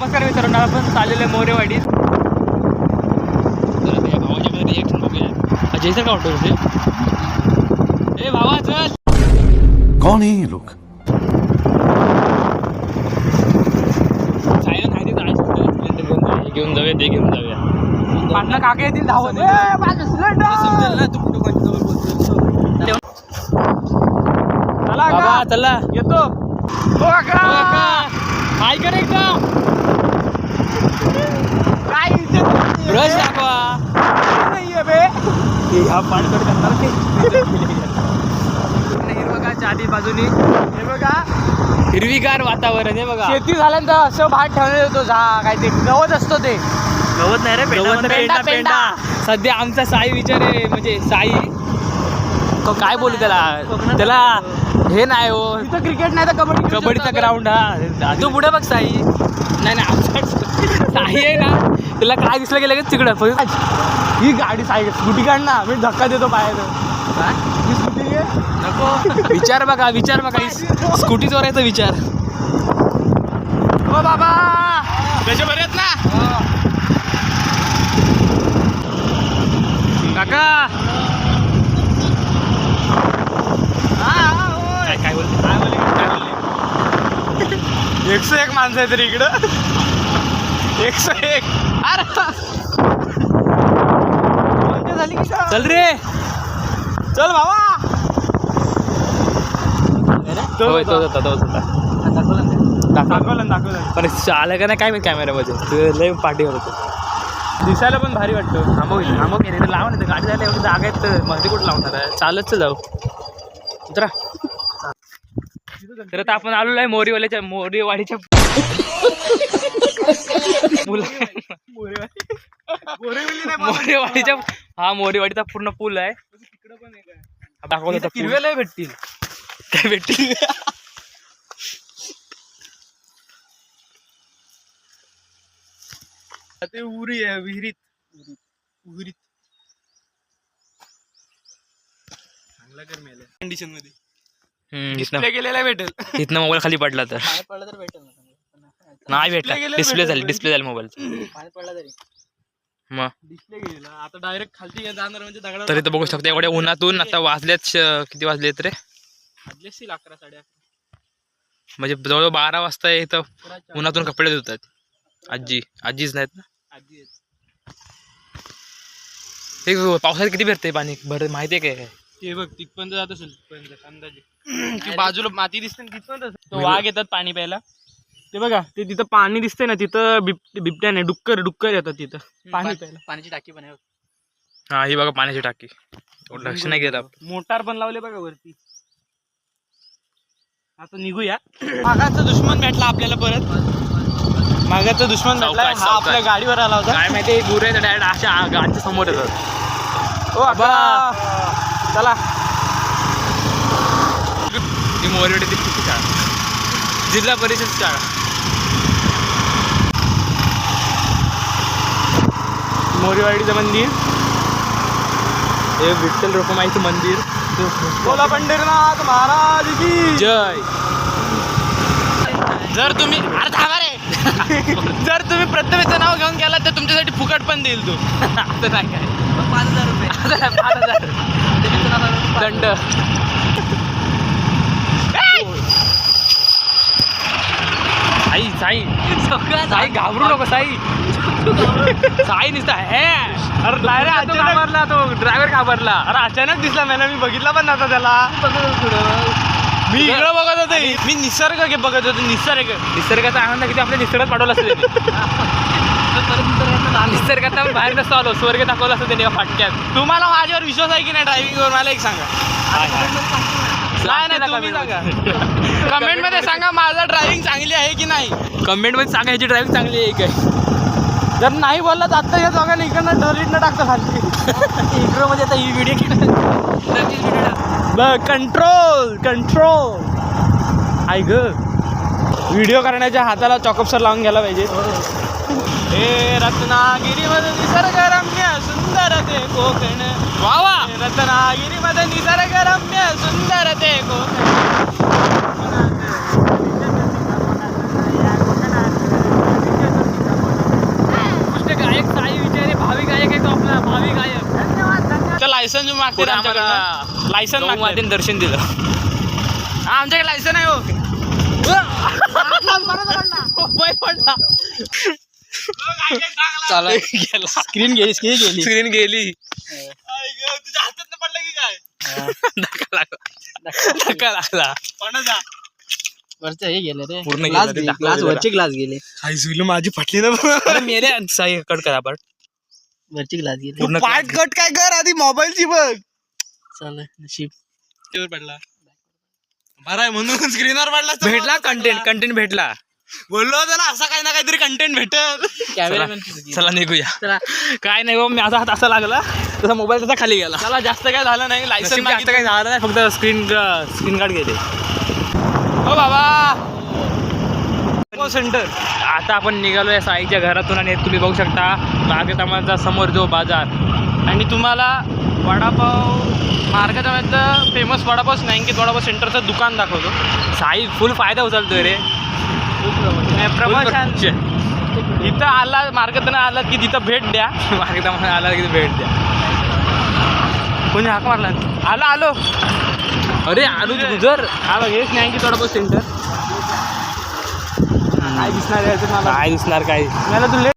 नमस्कार मित्रांनो आपण चाललेलो आहे मोरेवाडीत भावाच्या मध्ये रिएक्शन बघूया. हा जयसर का वाटतो तुझे? ए भावा चल. कौन है ये लोग? सायरन आहे सिलेंडर घेऊन जाऊया घेऊन जाऊया ते घेऊन जाऊया. पाटणं काका येतील धावत. समजेल ना तू कुठं कोणत्या जवळ बोलतोय चला का चला. येतो. हो काका! ऐका का? काय ब्रश दाखवा. नाहीये बे. हा पाणकट करणार हिरवगाच्या आधी बाजूनी. हे बघा. हिरवीगार वातावरण आहे बघा. शेती झाल्यानंतर असं भात ठेवण्यात येतो झा काय ते गवत असतो ते. गवत नाही रे पेंडा पेंडा, पेंडा. सध्या आमचा साई विचार आहे म्हणजे साई. तो काय बोलू त्याला? त्याला हे नाही हो. तिथं क्रिकेट नाही तर कबड्डी कबड्डीचा. ग्राउंड हा. तू पुढे बघ साई. नाही नाही आमच्या साई आहे ना. त्याला काय दिसलं गेलं की तिकडं. ही गाडी सायकल स्कूटी काढ ना. मी धक्का देतो ही स्कूटी घे. नको. विचार बघा विचार बघा. स्कूटी चोरायचा विचार. ओ बाबा! कसे बरे आहेत ना? काका काय काय बोलते काय बोलले काय बोलले एकशे एक माणसं आहे तरी इकडं. एकशे एक. अरे. झाली की? चल रे. चल दाखव दाखवलं दाखवलं पण आलं का नाही काय मी कॅमेरामध्ये तू लय पाठीवर होतं दिसायला पण भारी वाटतं. थांबव थांबव की नाही? लावा नाही तर गाडी जायला एवढी जागा आहेत तर मध्ये कुठं लावणार आहे? चालत जाऊ. उतरा. तर आता आपण आलेलो आहे मोरीवाल्याच्या मोरीवाडीच्या मोरेवाडीच्या हा मोरेवाडीचा पूर्ण पूल आहे. पूल. हिरव्याला भेटतील. काय भेटतील? ते उरी आहे विहिरीत. विहिरीत चांगला कर मेल कंडिशनमध्ये. डिस्प्ले गेलेला भेटेल. इथनं मोबाईल खाली पडला तर. पाणी पडला तर भेटेल नाही भेटला. गेलेलं डिस्प्ले झाली भेटेल. डिस्प्ले झाली मोबाईल पाणी पडला तरी. मग डिस्प्ले गेलेला आता डायरेक्ट खालती जाणार म्हणजे दगडा तरी तर बघू शकता. एवढ्या उन्हातून आता वाजल्यात श- किती वाजलेत रे? वाजले असतील अकरा साडे अकरा. म्हणजे जवळजवळ बारा वाजता इथं. उन्हातून कपडे धुतात. आजी. आजीच नाहीत ना? आधी. हे पावसाळ्यात किती भेटते पाणी? भर माहिती आहे काय? ते बघ तिथपर्यंत जात असेल तिथपर्यंत अंदाजे. ती बाजूला माती दिसते ना तिथपर्यंत. तो वाघ येतात पाणी प्यायला. ते बघा ते तिथं पाणी दिसते ना तिथं बिब बिबट्या नाही डुक्कर डुक्कर येतात तिथं. पाणी प्यायला. पाण्याची टाकी पण आहे हा ही बघा पाण्याची टाकी. लक्ष नाही गेलं मोटार पण लावले बघा वरती. आता निघूया. मागाचा दुश्मन भेटला आपल्याला परत. मागाचा दुश्मन भेटला. हा आपल्या. गाडीवर आला होता. काय माहिती गुरु आहे डायरेक्ट अशा गाडीच्या समोर येतात. ओ आबा! चला. ती किती शाळा? जिल्हा परिषद शाळा. मोरीवाडीचं मंदिर. हे विठ्ठल रुक्माईचं मंदिर. बोला पंढरीनाथ महाराज की. जय. जर तुम्ही अरे थांबा रे जर तुम्ही प्रथमेचं नाव घेऊन गेला तर तुमच्यासाठी फुकट पण देईल तू. आता नाही काय. पाच हजार रुपये पाच हजार दंड साई साई. साई घाबरू नको साई. साई नुसता हे. अरे अचानक घाबरला तो ड्रायव्हर घाबरला. अरे अचानक दिसला मला मी बघितला पण नव्हता त्याला. मी इकडं बघत होते. मी निसर्ग घे बघत होतो निसर्ग. निसर्गाचा आनंद किती आपल्या निसर्गात पाठवला असतं त्यांनी. निसर्गात आपण बाहेर नसतो आलो स्वर्ग दाखवला असतं त्यांनी फाटक्यात. तुम्हाला माझ्यावर विश्वास आहे की नाही ड्रायव्हिंग वर? मला एक सांगा. नाही नाही तुम्ही सांगा. कमेंटमध्ये सांगा माझा ड्रायव्हिंग चांगली आहे की नाही. कमेंटमध्ये सांगा ह्याची ड्रायव्हिंग चांगली आहे काय जर नाही बोलला तर आता या दोघांना इकडनं डरीटनं टाकतं खाली. इंट्रो मध्ये आता ही व्हिडिओ कंट्रोल कंट्रोल ऐक व्हिडिओ करण्याच्या हाताला चॉकअपसर लावून घ्यायला पाहिजे. हे रत्नागिरीमध्ये निसर्गरम्य सुंदर ते कोकण. वा वा. रत्नागिरीमध्ये निसर्गरम्य सुंदर ते कोकण लायसन मागते लायसन मातेने दर्शन दिलं. आमच्याकडे लायसन आहे हो. मोबाईल पडला. चला. स्क्रीन गेली स्क्रीन गेली. स्क्रीन गेली तुझ्या हातात पडलं की काय? धक्का लागला. धक्का लागला. कोणाचा वरचं हे गेलं रे. पूर्ण गेलं ग्लास. वरचे ग्लास गेले. आई सुईला माझी फाटली ना. मेरे साई कट करा आपण वरचे ग्लास गेले पूर्ण पार्ट कट काय कर आधी मोबाईलची बघ. चल नशीब. पडला. बरं आहे म्हणून स्क्रीनवर पडला असता. भेटला कंटेंट. कंटेंट भेटला. बोललो ना असा काही ना काहीतरी कंटेंट भेटल. कॅमेरा चला निघूया. चला. काय नाही बाबा माझा हात असा लागला तसा मोबाईल तसा खाली गेला. त्याला जास्त काय झालं नाही. लायसन नशीब जास्त काही झालं नाही फक्त स्क्रीन स्क्रीन गार्ड गेले हो बाबा. सेंटर आता आपण निघालो या साईच्या घरातून आणि तुम्ही बघू शकता बागेतामाचा समोर जो बाजार. आणि तुम्हाला वडापाव मार्गाच्या मधलं फेमस वडापाव स्नँकित वडापाव सेंटरचं दुकान दाखवतो. साई फुल फायदा उचलतोय रे. प्रमोशन इथं आला मार्गातून आला की तिथं भेट द्या. मार्गात आला की भेट द्या. कोणी हाक मारला? आलो आलो. अरे आलो गुजर हा हेच नाही की थोडं सेंटर काय दिसणार काय दिसणार काय? मला तू